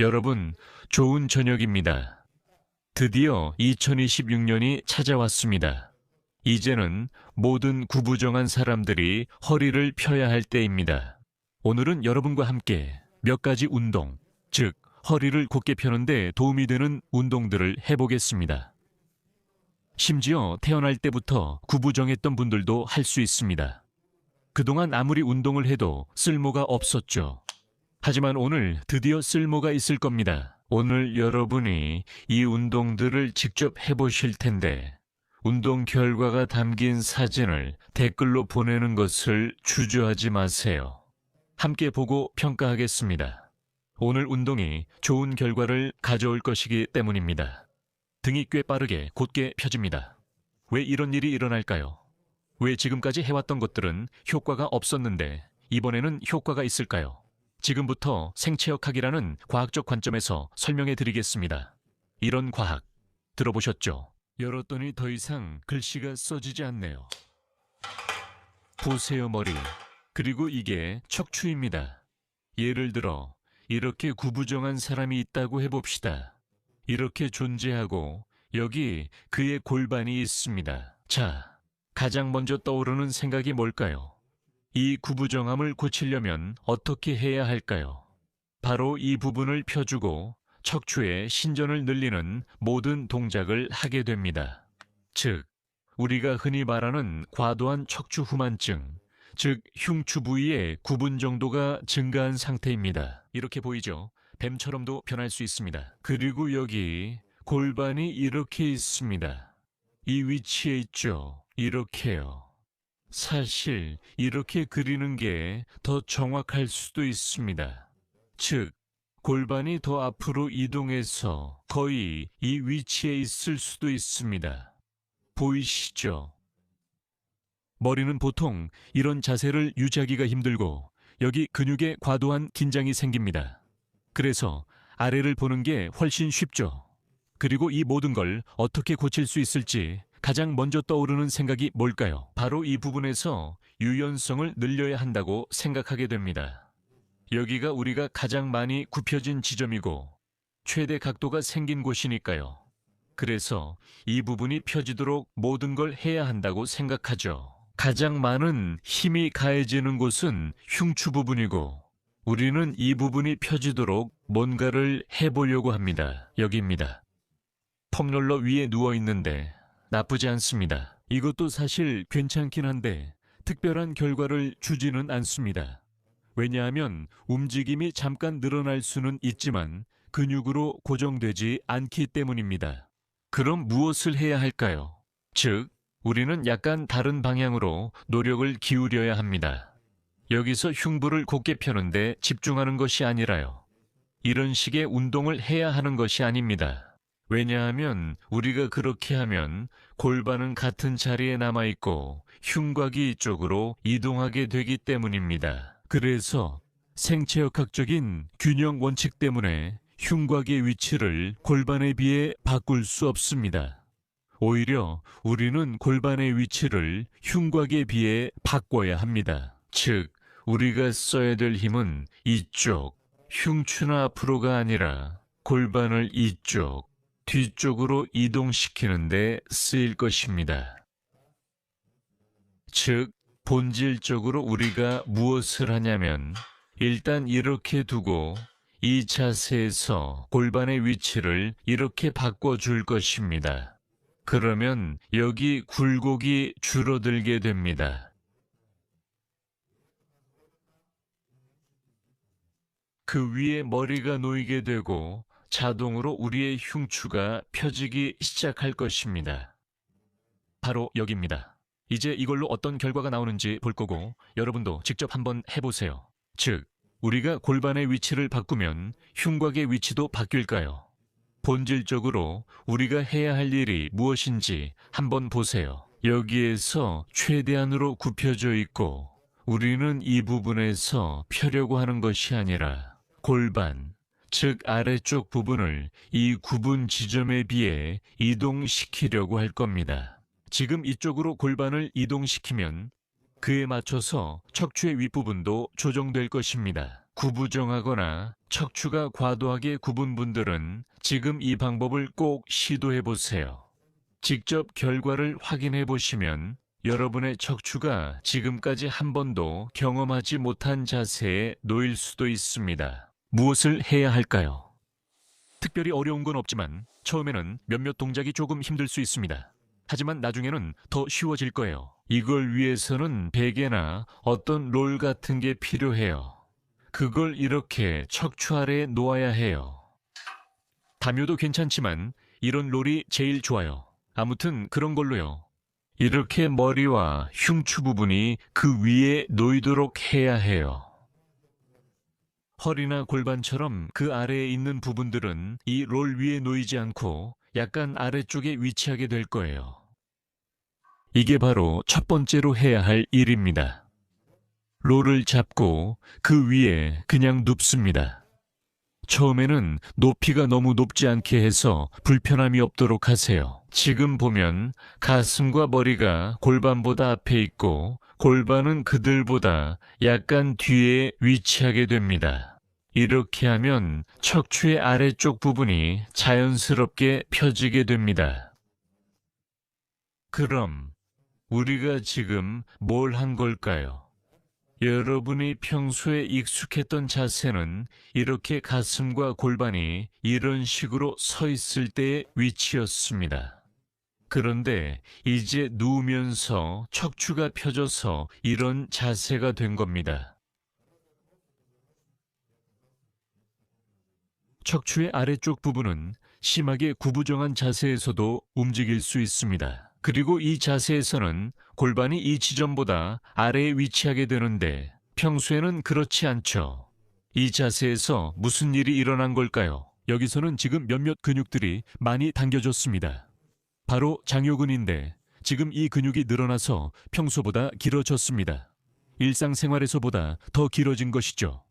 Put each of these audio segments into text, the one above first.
여러분, 좋은 저녁입니다. 드디어 2026년이 찾아왔습니다. 이제는 모든 구부정한 사람들이 허리를 펴야 할 때입니다. 오늘은 여러분과 함께 몇 가지 운동, 즉, 허리를 곧게 펴는데 도움이 되는 운동들을 해보겠습니다. 심지어 태어날 때부터 구부정했던 분들도 할 수 있습니다. 그동안 아무리 운동을 해도 쓸모가 없었죠. 하지만 오늘 드디어 쓸모가 있을 겁니다. 오늘 여러분이 이 운동들을 직접 해보실 텐데, 운동 결과가 담긴 사진을 댓글로 보내는 것을 주저하지 마세요. 함께 보고 평가하겠습니다. 오늘 운동이 좋은 결과를 가져올 것이기 때문입니다. 등이 꽤 빠르게 곧게 펴집니다. 왜 이런 일이 일어날까요? 왜 지금까지 해왔던 것들은 효과가 없었는데 이번에는 효과가 있을까요? 지금부터 생체역학이라는 과학적 관점에서 설명해 드리겠습니다. 이런 과학 들어보셨죠? 열었더니 더 이상 글씨가 써지지 않네요. 보세요, 머리. 그리고 이게 척추입니다. 예를 들어, 이렇게 구부정한 사람이 있다고 해봅시다. 이렇게 존재하고, 여기 그의 골반이 있습니다. 자, 가장 먼저 떠오르는 생각이 뭘까요? 이 구부정함을 고치려면 어떻게 해야 할까요? 바로 이 부분을 펴주고 척추의 신전을 늘리는 모든 동작을 하게 됩니다. 즉, 우리가 흔히 말하는 과도한 척추 후만증, 즉 흉추 부위의 구분 정도가 증가한 상태입니다. 이렇게 보이죠? 뱀처럼도 변할 수 있습니다. 그리고 여기 골반이 이렇게 있습니다. 이 위치에 있죠? 이렇게요. 사실 이렇게 그리는 게 더 정확할 수도 있습니다. 즉, 골반이 더 앞으로 이동해서 거의 이 위치에 있을 수도 있습니다. 보이시죠? 머리는 보통 이런 자세를 유지하기가 힘들고 여기 근육에 과도한 긴장이 생깁니다. 그래서 아래를 보는 게 훨씬 쉽죠. 그리고 이 모든 걸 어떻게 고칠 수 있을지 가장 먼저 떠오르는 생각이 뭘까요? 바로 이 부분에서 유연성을 늘려야 한다고 생각하게 됩니다. 여기가 우리가 가장 많이 굽혀진 지점이고 최대 각도가 생긴 곳이니까요. 그래서 이 부분이 펴지도록 모든 걸 해야 한다고 생각하죠. 가장 많은 힘이 가해지는 곳은 흉추 부분이고 우리는 이 부분이 펴지도록 뭔가를 해보려고 합니다. 여기입니다. 폼롤러 위에 누워 있는데 나쁘지 않습니다. 이것도 사실 괜찮긴 한데 특별한 결과를 주지는 않습니다. 왜냐하면 움직임이 잠깐 늘어날 수는 있지만 근육으로 고정되지 않기 때문입니다. 그럼 무엇을 해야 할까요? 즉, 우리는 약간 다른 방향으로 노력을 기울여야 합니다. 여기서 흉부를 곧게 펴는데 집중하는 것이 아니라요. 이런 식의 운동을 해야 하는 것이 아닙니다. 왜냐하면 우리가 그렇게 하면 골반은 같은 자리에 남아있고 흉곽이 이쪽으로 이동하게 되기 때문입니다. 그래서 생체역학적인 균형 원칙 때문에 흉곽의 위치를 골반에 비해 바꿀 수 없습니다. 오히려 우리는 골반의 위치를 흉곽에 비해 바꿔야 합니다. 즉, 우리가 써야 될 힘은 이쪽, 흉추나 앞으로가 아니라 골반을 이쪽, 뒤쪽으로 이동시키는 데 쓰일 것입니다. 즉, 본질적으로 우리가 무엇을 하냐면, 일단 이렇게 두고 이 자세에서 골반의 위치를 이렇게 바꿔줄 것입니다. 그러면 여기 굴곡이 줄어들게 됩니다. 그 위에 머리가 놓이게 되고 자동으로 우리의 흉추가 펴지기 시작할 것입니다. 바로 여기입니다. 이제 이걸로 어떤 결과가 나오는지 볼 거고 여러분도 직접 한번 해보세요. 즉, 우리가 골반의 위치를 바꾸면 흉곽의 위치도 바뀔까요? 본질적으로 우리가 해야 할 일이 무엇인지 한번 보세요. 여기에서 최대한으로 굽혀져 있고 우리는 이 부분에서 펴려고 하는 것이 아니라 골반, 즉 아래쪽 부분을 이 구분 지점에 비해 이동시키려고 할 겁니다. 지금 이쪽으로 골반을 이동시키면 그에 맞춰서 척추의 윗부분도 조정될 것입니다. 구부정하거나 척추가 과도하게 굽은 분들은 지금 이 방법을 꼭 시도해 보세요. 직접 결과를 확인해 보시면 여러분의 척추가 지금까지 한 번도 경험하지 못한 자세에 놓일 수도 있습니다. 무엇을 해야 할까요? 특별히 어려운 건 없지만 처음에는 몇몇 동작이 조금 힘들 수 있습니다. 하지만 나중에는 더 쉬워질 거예요. 이걸 위해서는 베개나 어떤 롤 같은 게 필요해요. 그걸 이렇게 척추 아래에 놓아야 해요. 담요도 괜찮지만 이런 롤이 제일 좋아요. 아무튼 그런 걸로요. 이렇게 머리와 흉추 부분이 그 위에 놓이도록 해야 해요. 허리나 골반처럼 그 아래에 있는 부분들은 이 롤 위에 놓이지 않고 약간 아래쪽에 위치하게 될 거예요. 이게 바로 첫 번째로 해야 할 일입니다. 롤을 잡고 그 위에 그냥 눕습니다. 처음에는 높이가 너무 높지 않게 해서 불편함이 없도록 하세요. 지금 보면 가슴과 머리가 골반보다 앞에 있고 골반은 그들보다 약간 뒤에 위치하게 됩니다. 이렇게 하면 척추의 아래쪽 부분이 자연스럽게 펴지게 됩니다. 그럼 우리가 지금 뭘 한 걸까요? 여러분이 평소에 익숙했던 자세는 이렇게 가슴과 골반이 이런 식으로 서 있을 때의 위치였습니다. 그런데 이제 누우면서 척추가 펴져서 이런 자세가 된 겁니다. 척추의 아래쪽 부분은 심하게 구부정한 자세에서도 움직일 수 있습니다. 그리고 이 자세에서는 골반이 이 지점보다 아래에 위치하게 되는데 평소에는 그렇지 않죠. 이 자세에서 무슨 일이 일어난 걸까요? 여기서는 지금 몇몇 근육들이 많이 당겨졌습니다. 바로 장요근인데 지금 이 근육이 늘어나서 평소보다 길어졌습니다. 일상생활에서보다 더 길어진 것이죠.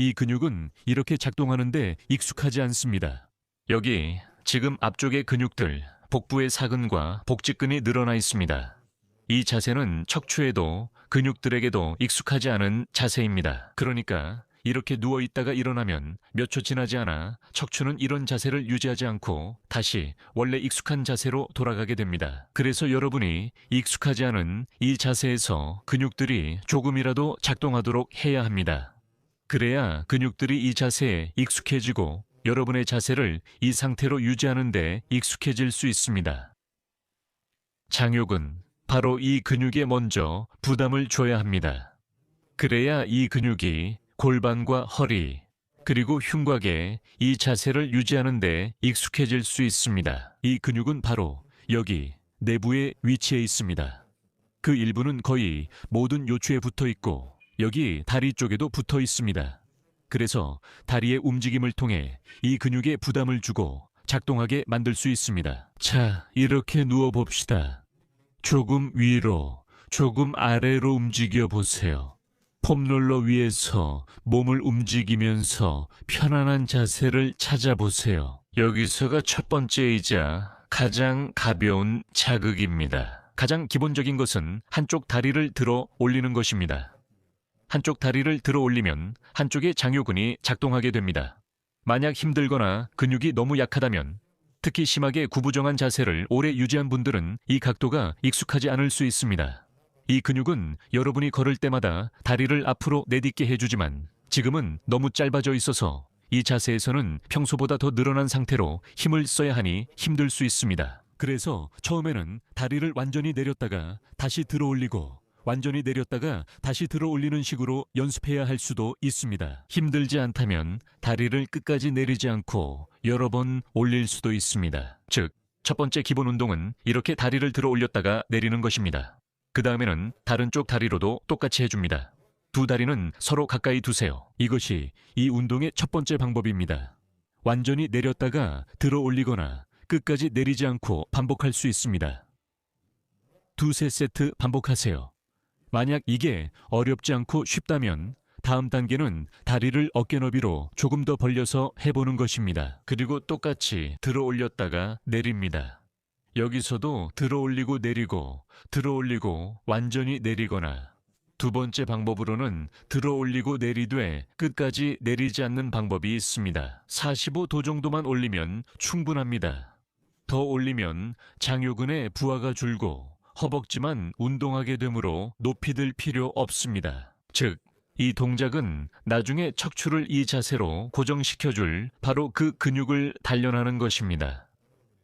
이 근육은 이렇게 작동하는데 익숙하지 않습니다. 여기 지금 앞쪽의 근육들, 복부의 사근과 복직근이 늘어나 있습니다. 이 자세는 척추에도 근육들에게도 익숙하지 않은 자세입니다. 그러니까 이렇게 누워 있다가 일어나면 몇 초 지나지 않아 척추는 이런 자세를 유지하지 않고 다시 원래 익숙한 자세로 돌아가게 됩니다. 그래서 여러분이 익숙하지 않은 이 자세에서 근육들이 조금이라도 작동하도록 해야 합니다. 그래야 근육들이 이 자세에 익숙해지고 여러분의 자세를 이 상태로 유지하는 데 익숙해질 수 있습니다. 장욕은 바로 이 근육에 먼저 부담을 줘야 합니다. 그래야 이 근육이 골반과 허리, 그리고 흉곽에 이 자세를 유지하는 데 익숙해질 수 있습니다. 이 근육은 바로 여기 내부에 위치해 있습니다. 그 일부는 거의 모든 요추에 붙어 있고 여기 다리 쪽에도 붙어 있습니다. 그래서 다리의 움직임을 통해 이 근육에 부담을 주고 작동하게 만들 수 있습니다. 자, 이렇게 누워 봅시다. 조금 위로, 조금 아래로 움직여 보세요. 폼롤러 위에서 몸을 움직이면서 편안한 자세를 찾아보세요. 여기서가 첫 번째이자 가장 가벼운 자극입니다. 가장 기본적인 것은 한쪽 다리를 들어 올리는 것입니다. 한쪽 다리를 들어 올리면 한쪽의 장요근이 작동하게 됩니다. 만약 힘들거나 근육이 너무 약하다면 특히 심하게 구부정한 자세를 오래 유지한 분들은 이 각도가 익숙하지 않을 수 있습니다. 이 근육은 여러분이 걸을 때마다 다리를 앞으로 내딛게 해주지만 지금은 너무 짧아져 있어서 이 자세에서는 평소보다 더 늘어난 상태로 힘을 써야 하니 힘들 수 있습니다. 그래서 처음에는 다리를 완전히 내렸다가 다시 들어 올리고 완전히 내렸다가 다시 들어 올리는 식으로 연습해야 할 수도 있습니다. 힘들지 않다면 다리를 끝까지 내리지 않고 여러 번 올릴 수도 있습니다. 즉, 첫 번째 기본 운동은 이렇게 다리를 들어 올렸다가 내리는 것입니다. 그 다음에는 다른 쪽 다리로도 똑같이 해줍니다. 두 다리는 서로 가까이 두세요. 이것이 이 운동의 첫 번째 방법입니다. 완전히 내렸다가 들어 올리거나 끝까지 내리지 않고 반복할 수 있습니다. 두세 세트 반복하세요. 만약 이게 어렵지 않고 쉽다면 다음 단계는 다리를 어깨 너비로 조금 더 벌려서 해보는 것입니다. 그리고 똑같이 들어 올렸다가 내립니다. 여기서도 들어 올리고 내리고 들어 올리고 완전히 내리거나 두 번째 방법으로는 들어 올리고 내리되 끝까지 내리지 않는 방법이 있습니다. 45도 정도만 올리면 충분합니다. 더 올리면 장요근의 부하가 줄고 허벅지만 운동하게 되므로 높이 들 필요 없습니다. 즉, 이 동작은 나중에 척추를 이 자세로 고정시켜줄 바로 그 근육을 단련하는 것입니다.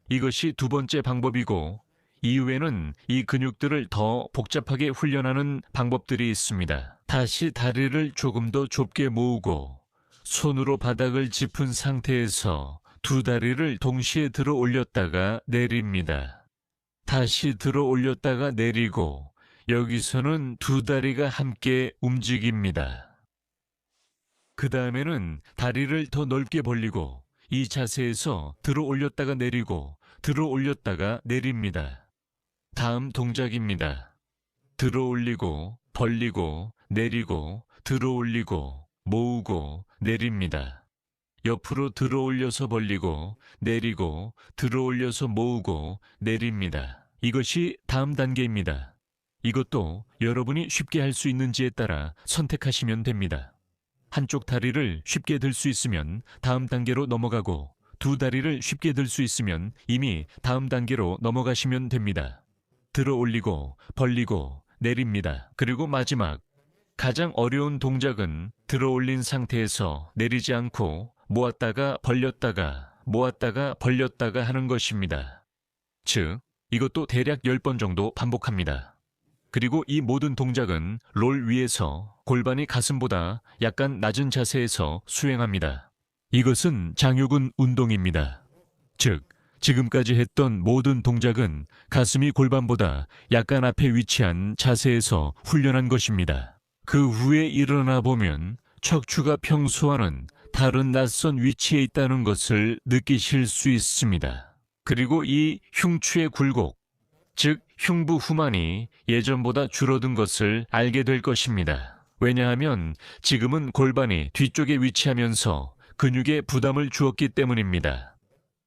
이것이 두 번째 방법이고, 이후에는 이 근육들을 더 복잡하게 훈련하는 방법들이 있습니다. 다시 다리를 조금 더 좁게 모으고, 손으로 바닥을 짚은 상태에서 두 다리를 동시에 들어 올렸다가 내립니다. 다시 들어 올렸다가 내리고 여기서는 두 다리가 함께 움직입니다. 그 다음에는 다리를 더 넓게 벌리고 이 자세에서 들어 올렸다가 내리고 들어 올렸다가 내립니다. 다음 동작입니다. 들어 올리고 벌리고 내리고 들어 올리고 모으고 내립니다. 옆으로 들어 올려서 벌리고 내리고 들어 올려서 모으고 내립니다. 이것이 다음 단계입니다. 이것도 여러분이 쉽게 할 수 있는지에 따라 선택하시면 됩니다. 한쪽 다리를 쉽게 들 수 있으면 다음 단계로 넘어가고 두 다리를 쉽게 들 수 있으면 이미 다음 단계로 넘어가시면 됩니다. 들어 올리고 벌리고 내립니다. 그리고 마지막 가장 어려운 동작은 들어 올린 상태에서 내리지 않고 모았다가 벌렸다가 모았다가 벌렸다가 하는 것입니다. 즉, 이것도 대략 10번 정도 반복합니다. 그리고 이 모든 동작은 롤 위에서 골반이 가슴보다 약간 낮은 자세에서 수행합니다. 이것은 장요근 운동입니다. 즉, 지금까지 했던 모든 동작은 가슴이 골반보다 약간 앞에 위치한 자세에서 훈련한 것입니다. 그 후에 일어나 보면 척추가 평소와는 다른 낯선 위치에 있다는 것을 느끼실 수 있습니다. 그리고 이 흉추의 굴곡, 즉 흉부 후만이 예전보다 줄어든 것을 알게 될 것입니다. 왜냐하면 지금은 골반이 뒤쪽에 위치하면서 근육에 부담을 주었기 때문입니다.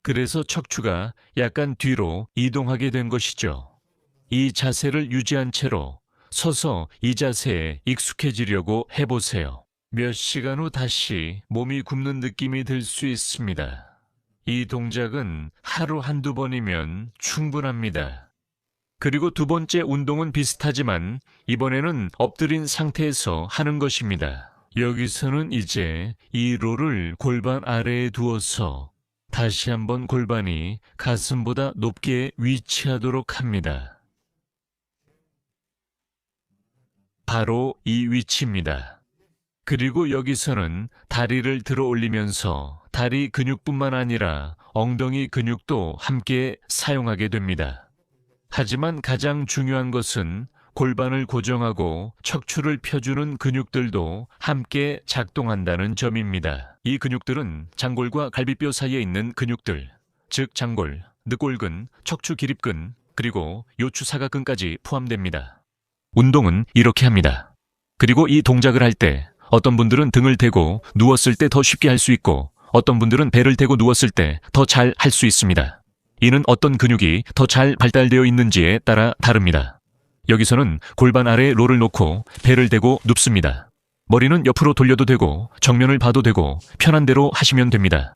그래서 척추가 약간 뒤로 이동하게 된 것이죠. 이 자세를 유지한 채로 서서 이 자세에 익숙해지려고 해보세요. 몇 시간 후 다시 몸이 굽는 느낌이 들 수 있습니다. 이 동작은 하루 한두 번이면 충분합니다. 그리고 두 번째 운동은 비슷하지만 이번에는 엎드린 상태에서 하는 것입니다. 여기서는 이제 이 롤을 골반 아래에 두어서 다시 한번 골반이 가슴보다 높게 위치하도록 합니다. 바로 이 위치입니다. 그리고 여기서는 다리를 들어 올리면서 다리 근육뿐만 아니라 엉덩이 근육도 함께 사용하게 됩니다. 하지만 가장 중요한 것은 골반을 고정하고 척추를 펴주는 근육들도 함께 작동한다는 점입니다. 이 근육들은 장골과 갈비뼈 사이에 있는 근육들, 즉 장골, 늑골근, 척추 기립근, 그리고 요추 사각근까지 포함됩니다. 운동은 이렇게 합니다. 그리고 이 동작을 할 때 어떤 분들은 등을 대고 누웠을 때 더 쉽게 할 수 있고 어떤 분들은 배를 대고 누웠을 때 더 잘 할 수 있습니다. 이는 어떤 근육이 더 잘 발달되어 있는지에 따라 다릅니다. 여기서는 골반 아래에 롤을 놓고 배를 대고 눕습니다. 머리는 옆으로 돌려도 되고 정면을 봐도 되고 편한 대로 하시면 됩니다.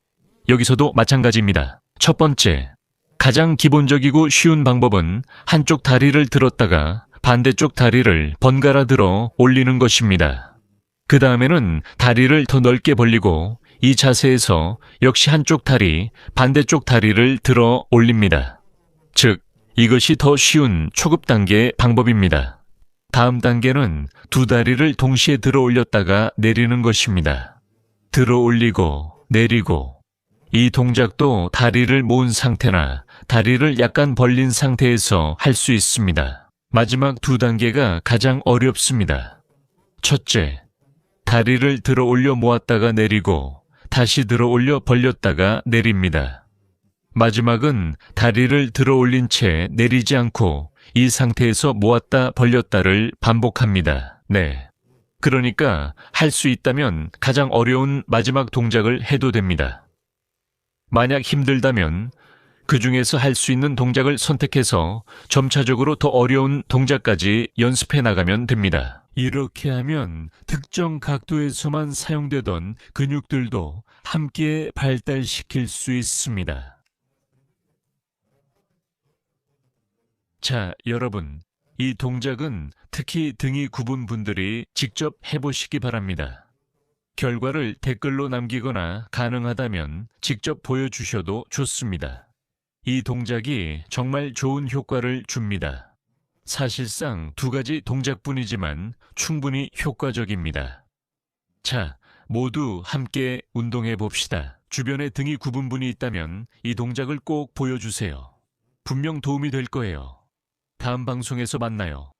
여기서도 마찬가지입니다. 첫 번째, 가장 기본적이고 쉬운 방법은 한쪽 다리를 들었다가 반대쪽 다리를 번갈아 들어 올리는 것입니다. 그 다음에는 다리를 더 넓게 벌리고 이 자세에서 역시 한쪽 다리, 반대쪽 다리를 들어 올립니다. 즉, 이것이 더 쉬운 초급 단계 방법입니다. 다음 단계는 두 다리를 동시에 들어 올렸다가 내리는 것입니다. 들어 올리고 내리고 이 동작도 다리를 모은 상태나 다리를 약간 벌린 상태에서 할 수 있습니다. 마지막 두 단계가 가장 어렵습니다. 첫째, 다리를 들어 올려 모았다가 내리고 다시 들어 올려 벌렸다가 내립니다. 마지막은 다리를 들어 올린 채 내리지 않고 이 상태에서 모았다 벌렸다를 반복합니다. 네. 그러니까 할 수 있다면 가장 어려운 마지막 동작을 해도 됩니다. 만약 힘들다면 그 중에서 할 수 있는 동작을 선택해서 점차적으로 더 어려운 동작까지 연습해 나가면 됩니다. 이렇게 하면 특정 각도에서만 사용되던 근육들도 함께 발달시킬 수 있습니다. 자, 여러분. 이 동작은 특히 등이 굽은 분들이 직접 해보시기 바랍니다. 결과를 댓글로 남기거나 가능하다면 직접 보여주셔도 좋습니다. 이 동작이 정말 좋은 효과를 줍니다. 사실상 두 가지 동작뿐이지만 충분히 효과적입니다. 자, 모두 함께 운동해 봅시다. 주변에 등이 굽은 분이 있다면 이 동작을 꼭 보여주세요. 분명 도움이 될 거예요. 다음 방송에서 만나요.